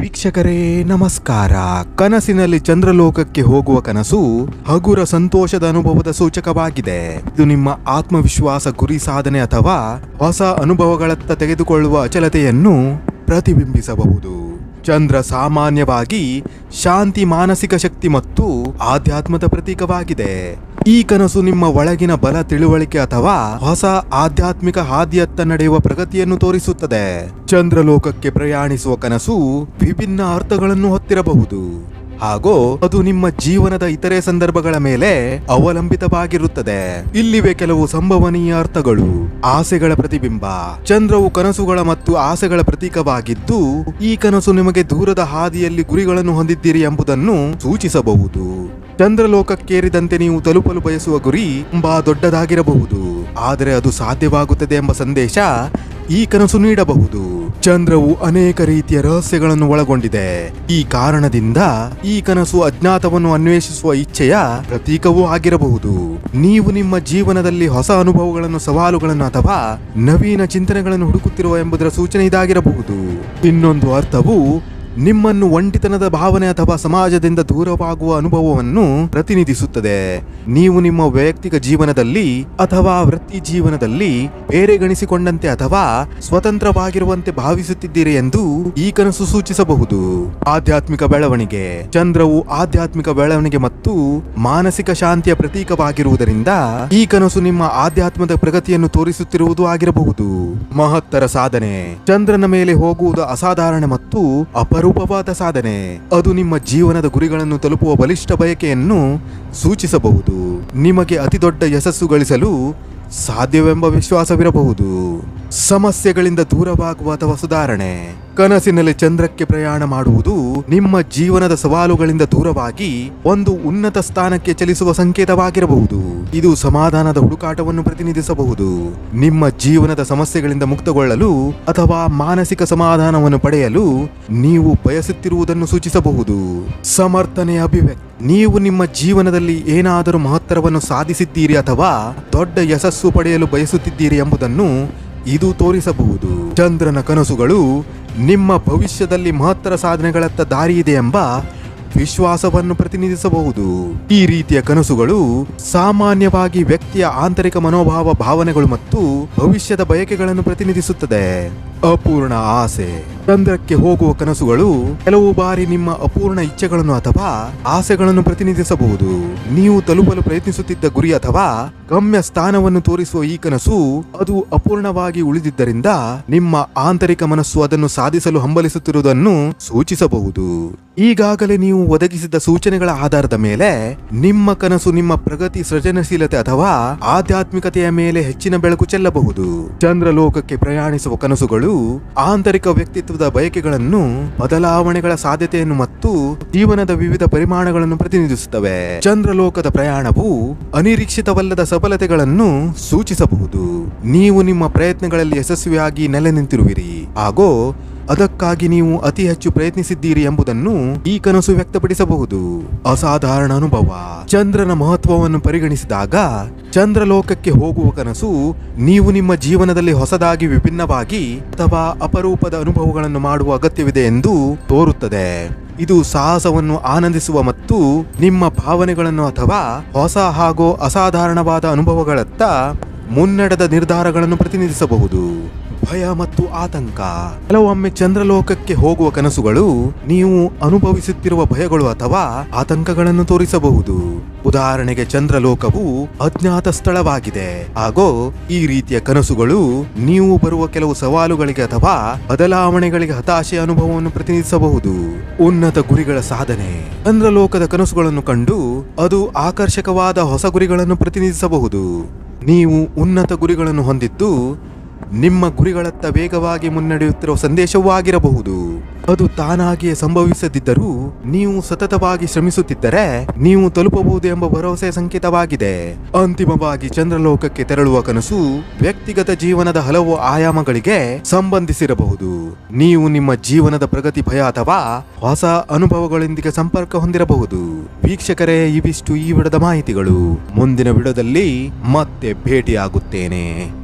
ವೀಕ್ಷಕರೇ, ನಮಸ್ಕಾರ. ಕನಸಿನಲ್ಲಿ ಚಂದ್ರಲೋಕಕ್ಕೆ ಹೋಗುವ ಕನಸು ಹಗುರ ಸಂತೋಷದ ಅನುಭವದ ಸೂಚಕವಾಗಿದೆ. ಇದು ನಿಮ್ಮ ಆತ್ಮವಿಶ್ವಾಸ ಗುರಿ ಸಾಧನೆ ಅಥವಾ ಹೊಸ ಅನುಭವಗಳತ್ತ ತೆಗೆದುಕೊಳ್ಳುವ ಅಚಲತೆಯನ್ನು ಪ್ರತಿಬಿಂಬಿಸಬಹುದು. ಚಂದ್ರ ಸಾಮಾನ್ಯವಾಗಿ ಶಾಂತಿ ಮಾನಸಿಕ ಶಕ್ತಿ ಮತ್ತು ಆಧ್ಯಾತ್ಮದ ಪ್ರತೀಕವಾಗಿದೆ. ಈ ಕನಸು ನಿಮ್ಮ ಒಳಗಿನ ಬಲ ತಿಳುವಳಿಕೆ ಅಥವಾ ಹೊಸ ಆಧ್ಯಾತ್ಮಿಕ ಹಾದಿಯತ್ತ ನಡೆಯುವ ಪ್ರಗತಿಯನ್ನು ತೋರಿಸುತ್ತದೆ. ಚಂದ್ರಲೋಕಕ್ಕೆ ಪ್ರಯಾಣಿಸುವ ಕನಸು ವಿಭಿನ್ನ ಅರ್ಥಗಳನ್ನು ಹೊತ್ತಿರಬಹುದು. ಹಾಗೂ ಅದು ನಿಮ್ಮ ಜೀವನದ ಇತರೆ ಸಂದರ್ಭಗಳ ಮೇಲೆ ಅವಲಂಬಿತವಾಗಿರುತ್ತದೆ. ಇಲ್ಲಿವೆ ಕೆಲವು ಸಂಭವನೀಯ ಅರ್ಥಗಳು. ಆಸೆಗಳ ಪ್ರತಿಬಿಂಬ. ಚಂದ್ರವು ಕನಸುಗಳ ಮತ್ತು ಆಸೆಗಳ ಪ್ರತೀಕವಾಗಿದ್ದು, ಈ ಕನಸು ನಿಮಗೆ ದೂರದ ಹಾದಿಯಲ್ಲಿ ಗುರಿಗಳನ್ನು ಹೊಂದಿದ್ದೀರಿ ಎಂಬುದನ್ನು ಸೂಚಿಸಬಹುದು. ಚಂದ್ರಲೋಕಕ್ಕೇರಿದಂತೆ ನೀವು ತಲುಪಲು ಬಯಸುವ ಗುರಿ ತುಂಬಾ ದೊಡ್ಡದಾಗಿರಬಹುದು. ಆದರೆ ಅದು ಸಾಧ್ಯವಾಗುತ್ತದೆ ಎಂಬ ಸಂದೇಶ ಈ ಕನಸು ನೀಡಬಹುದು. ಚಂದ್ರವು ಅನೇಕ ರೀತಿಯ ರಹಸ್ಯಗಳನ್ನು ಒಳಗೊಂಡಿದೆ. ಈ ಕಾರಣದಿಂದ ಈ ಕನಸು ಅಜ್ಞಾತವನ್ನು ಅನ್ವೇಷಿಸುವ ಇಚ್ಛೆಯ ಪ್ರತೀಕವೂ ಆಗಿರಬಹುದು. ನೀವು ನಿಮ್ಮ ಜೀವನದಲ್ಲಿ ಹೊಸ ಅನುಭವಗಳನ್ನು, ಸವಾಲುಗಳನ್ನು ಅಥವಾ ನವೀನ ಚಿಂತನೆಗಳನ್ನು ಹುಡುಕುತ್ತಿರುವ ಎಂಬುದರ ಸೂಚನೆ ಇದಾಗಿರಬಹುದು. ಇನ್ನೊಂದು ಅರ್ಥವು ನಿಮ್ಮನ್ನು ಒಂಟಿತನದ ಭಾವನೆ ಅಥವಾ ಸಮಾಜದಿಂದ ದೂರವಾಗುವ ಅನುಭವವನ್ನು ಪ್ರತಿನಿಧಿಸುತ್ತದೆ. ನೀವು ನಿಮ್ಮ ವೈಯಕ್ತಿಕ ಜೀವನದಲ್ಲಿ ಅಥವಾ ವೃತ್ತಿ ಜೀವನದಲ್ಲಿ ಬೇರೆಗಣಿಸಿಕೊಂಡಂತೆ ಅಥವಾ ಸ್ವತಂತ್ರವಾಗಿರುವಂತೆ ಭಾವಿಸುತ್ತಿದ್ದೀರಿ ಎಂದು ಈ ಕನಸು ಸೂಚಿಸಬಹುದು. ಆಧ್ಯಾತ್ಮಿಕ ಬೆಳವಣಿಗೆ. ಚಂದ್ರವು ಆಧ್ಯಾತ್ಮಿಕ ಬೆಳವಣಿಗೆ ಮತ್ತು ಮಾನಸಿಕ ಶಾಂತಿಯ ಪ್ರತೀಕವಾಗಿರುವುದರಿಂದ ಈ ಕನಸು ನಿಮ್ಮ ಆಧ್ಯಾತ್ಮದ ಪ್ರಗತಿಯನ್ನು ತೋರಿಸುತ್ತಿರುವುದು ಆಗಿರಬಹುದು. ಮಹತ್ತರ ಸಾಧನೆ. ಚಂದ್ರನ ಮೇಲೆ ಹೋಗುವುದು ಅಸಾಧಾರಣ ಮತ್ತು ಅಪರೂಪವಾದ ಸಾಧನೆ. ಅದು ನಿಮ್ಮ ಜೀವನದ ಗುರಿಗಳನ್ನು ತಲುಪುವ ಬಲಿಷ್ಠ ಬಯಕೆಯನ್ನು ಸೂಚಿಸಬಹುದು. ನಿಮಗೆ ಅತಿ ದೊಡ್ಡ ಯಶಸ್ಸು ಗಳಿಸಲು ಸಾಧ್ಯವೆಂಬ ವಿಶ್ವಾಸವಿರಬಹುದು. ಸಮಸ್ಯೆಗಳಿಂದ ದೂರವಾಗುವ ಅಥವಾ ಸುಧಾರಣೆ. ಕನಸಿನಲ್ಲಿ ಚಂದ್ರಕ್ಕೆ ಪ್ರಯಾಣ ಮಾಡುವುದು ನಿಮ್ಮ ಜೀವನದ ಸವಾಲುಗಳಿಂದ ದೂರವಾಗಿ ಒಂದು ಉನ್ನತ ಸ್ಥಾನಕ್ಕೆ ಚಲಿಸುವ ಸಂಕೇತವಾಗಿರಬಹುದು. ಇದು ಸಮಾಧಾನದ ಹುಡುಕಾಟವನ್ನು ಪ್ರತಿನಿಧಿಸಬಹುದು. ನಿಮ್ಮ ಜೀವನದ ಸಮಸ್ಯೆಗಳಿಂದ ಮುಕ್ತಗೊಳ್ಳಲು ಅಥವಾ ಮಾನಸಿಕ ಸಮಾಧಾನವನ್ನು ಪಡೆಯಲು ನೀವು ಬಯಸುತ್ತಿರುವುದನ್ನು ಸೂಚಿಸಬಹುದು. ಸಮರ್ಥನೆಯ ಅಭಿವ್ಯಕ್ತಿ. ನೀವು ನಿಮ್ಮ ಜೀವನದಲ್ಲಿ ಏನಾದರೂ ಮಹತ್ತರವನ್ನು ಸಾಧಿಸಿದ್ದೀರಿ ಅಥವಾ ದೊಡ್ಡ ಯಶಸ್ಸು ಪಡೆಯಲು ಬಯಸುತ್ತಿದ್ದೀರಿ ಎಂಬುದನ್ನು ಇದು ತೋರಿಸಬಹುದು. ಚಂದ್ರನ ಕನಸುಗಳು ನಿಮ್ಮ ಭವಿಷ್ಯದಲ್ಲಿ ಮಹತ್ತರ ಸಾಧನೆಗಳತ್ತ ದಾರಿಯಿದೆ ಎಂಬ ವಿಶ್ವಾಸವನ್ನು ಪ್ರತಿನಿಧಿಸಬಹುದು. ಈ ರೀತಿಯ ಕನಸುಗಳು ಸಾಮಾನ್ಯವಾಗಿ ವ್ಯಕ್ತಿಯ ಆಂತರಿಕ ಮನೋಭಾವ ಭಾವನೆಗಳು ಮತ್ತು ಭವಿಷ್ಯದ ಬಯಕೆಗಳನ್ನು ಪ್ರತಿನಿಧಿಸುತ್ತದೆ. ಅಪೂರ್ಣ ಆಸೆ. ಚಂದ್ರಕ್ಕೆ ಹೋಗುವ ಕನಸುಗಳು ಕೆಲವು ಬಾರಿ ನಿಮ್ಮ ಅಪೂರ್ಣ ಇಚ್ಛೆಗಳನ್ನು ಅಥವಾ ಆಸೆಗಳನ್ನು ಪ್ರತಿನಿಧಿಸಬಹುದು. ನೀವು ತಲುಪಲು ಪ್ರಯತ್ನಿಸುತ್ತಿದ್ದ ಗುರಿ ಅಥವಾ ಗಮ್ಯ ಸ್ಥಾನವನ್ನು ತೋರಿಸುವ ಈ ಕನಸು ಅದು ಅಪೂರ್ಣವಾಗಿ ಉಳಿದಿದ್ದರಿಂದ ನಿಮ್ಮ ಆಂತರಿಕ ಮನಸ್ಸು ಅದನ್ನು ಸಾಧಿಸಲು ಹಂಬಲಿಸುತ್ತಿರುವುದನ್ನು ಸೂಚಿಸಬಹುದು. ಈಗಾಗಲೇ ನೀವು ಒದಗಿಸಿದ ಸೂಚನೆಗಳ ಆಧಾರದ ಮೇಲೆ ನಿಮ್ಮ ಕನಸು, ನಿಮ್ಮ ಪ್ರಗತಿ, ಸೃಜನಶೀಲತೆ ಅಥವಾ ಆಧ್ಯಾತ್ಮಿಕತೆಯ ಮೇಲೆ ಹೆಚ್ಚಿನ ಬೆಳಕು ಚೆಲ್ಲಬಹುದು. ಚಂದ್ರಲೋಕಕ್ಕೆ ಪ್ರಯಾಣಿಸುವ ಕನಸುಗಳು, ಆಂತರಿಕ ವ್ಯಕ್ತಿತ್ವದ ಬಯಕೆಗಳನ್ನು, ಬದಲಾವಣೆಗಳ ಸಾಧ್ಯತೆಯನ್ನು ಮತ್ತು ಜೀವನದ ವಿವಿಧ ಪರಿಮಾಣಗಳನ್ನು ಪ್ರತಿನಿಧಿಸುತ್ತವೆ. ಚಂದ್ರಲೋಕದ ಪ್ರಯಾಣವು ಅನಿರೀಕ್ಷಿತವಲ್ಲದ ಸಫಲತೆಗಳನ್ನು ಸೂಚಿಸಬಹುದು. ನೀವು ನಿಮ್ಮ ಪ್ರಯತ್ನಗಳಲ್ಲಿ ಯಶಸ್ವಿಯಾಗಿ ನೆಲೆ ನಿಂತಿರುವಿರಿ ಹಾಗೂ ಅದಕ್ಕಾಗಿ ನೀವು ಅತಿ ಹೆಚ್ಚು ಪ್ರಯತ್ನಿಸಿದ್ದೀರಿ ಎಂಬುದನ್ನು ಈ ಕನಸು ವ್ಯಕ್ತಪಡಿಸಬಹುದು. ಅಸಾಧಾರಣ ಅನುಭವ. ಚಂದ್ರನ ಮಹತ್ವವನ್ನು ಪರಿಗಣಿಸಿದಾಗ ಚಂದ್ರಲೋಕಕ್ಕೆ ಹೋಗುವ ಕನಸು ನೀವು ನಿಮ್ಮ ಜೀವನದಲ್ಲಿ ಹೊಸದಾಗಿ ವಿಭಿನ್ನವಾಗಿ ಅಥವಾ ಅಪರೂಪದ ಅನುಭವಗಳನ್ನು ಮಾಡುವ ಅಗತ್ಯವಿದೆ ಎಂದು ತೋರುತ್ತದೆ. ಇದು ಸಾಹಸವನ್ನು ಆನಂದಿಸುವ ಮತ್ತು ನಿಮ್ಮ ಭಾವನೆಗಳನ್ನು ಅಥವಾ ಹೊಸ ಹಾಗೂ ಅಸಾಧಾರಣವಾದ ಅನುಭವಗಳತ್ತ ಮುನ್ನಡೆದ ನಿರ್ಧಾರಗಳನ್ನು ಪ್ರತಿನಿಧಿಸಬಹುದು. ಭಯ ಮತ್ತು ಆತಂಕ. ಕೆಲವೊಮ್ಮೆ ಚಂದ್ರಲೋಕಕ್ಕೆ ಹೋಗುವ ಕನಸುಗಳು ನೀವು ಅನುಭವಿಸುತ್ತಿರುವ ಭಯಗಳು ಅಥವಾ ಆತಂಕಗಳನ್ನು ತೋರಿಸಬಹುದು. ಉದಾಹರಣೆಗೆ ಚಂದ್ರಲೋಕವು ಅಜ್ಞಾತ ಸ್ಥಳವಾಗಿದೆ. ಹಾಗೂ ಈ ರೀತಿಯ ಕನಸುಗಳು ನೀವು ಬರುವ ಕೆಲವು ಸವಾಲುಗಳಿಗೆ ಅಥವಾ ಬದಲಾವಣೆಗಳಿಗೆ ಹತಾಶೆಯ ಅನುಭವವನ್ನು ಪ್ರತಿನಿಧಿಸಬಹುದು. ಉನ್ನತ ಗುರಿಗಳ ಸಾಧನೆ. ಚಂದ್ರಲೋಕದ ಕನಸುಗಳನ್ನು ಕಂಡು ಅದು ಆಕರ್ಷಕವಾದ ಹೊಸ ಗುರಿಗಳನ್ನು ಪ್ರತಿನಿಧಿಸಬಹುದು. ನೀವು ಉನ್ನತ ಗುರಿಗಳನ್ನು ಹೊಂದಿದ್ದು ನಿಮ್ಮ ಗುರಿಗಳತ್ತ ವೇಗವಾಗಿ ಮುನ್ನಡೆಯುತ್ತಿರುವ ಸಂದೇಶವೂ ಆಗಿರಬಹುದು. ಅದು ತಾನಾಗಿಯೇ ಸಂಭವಿಸದಿದ್ದರೂ ನೀವು ಸತತವಾಗಿ ಶ್ರಮಿಸುತ್ತಿದ್ದರೆ ನೀವು ತಲುಪಬಹುದು ಎಂಬ ಭರವಸೆ ಸಂಕೇತವಾಗಿದೆ. ಅಂತಿಮವಾಗಿ ಚಂದ್ರಲೋಕಕ್ಕೆ ತೆರಳುವ ಕನಸು ವ್ಯಕ್ತಿಗತ ಜೀವನದ ಹಲವು ಆಯಾಮಗಳಿಗೆ ಸಂಬಂಧಿಸಿರಬಹುದು. ನೀವು ನಿಮ್ಮ ಜೀವನದ ಪ್ರಗತಿ ಭಯ ಅಥವಾ ಹೊಸ ಅನುಭವಗಳೊಂದಿಗೆ ಸಂಪರ್ಕ ಹೊಂದಿರಬಹುದು. ವೀಕ್ಷಕರೇ, ಇವಿಷ್ಟು ಈ ವಿಡದ ಮಾಹಿತಿಗಳು. ಮುಂದಿನ ವಿಡದಲ್ಲಿ ಮತ್ತೆ ಭೇಟಿಯಾಗುತ್ತೇನೆ.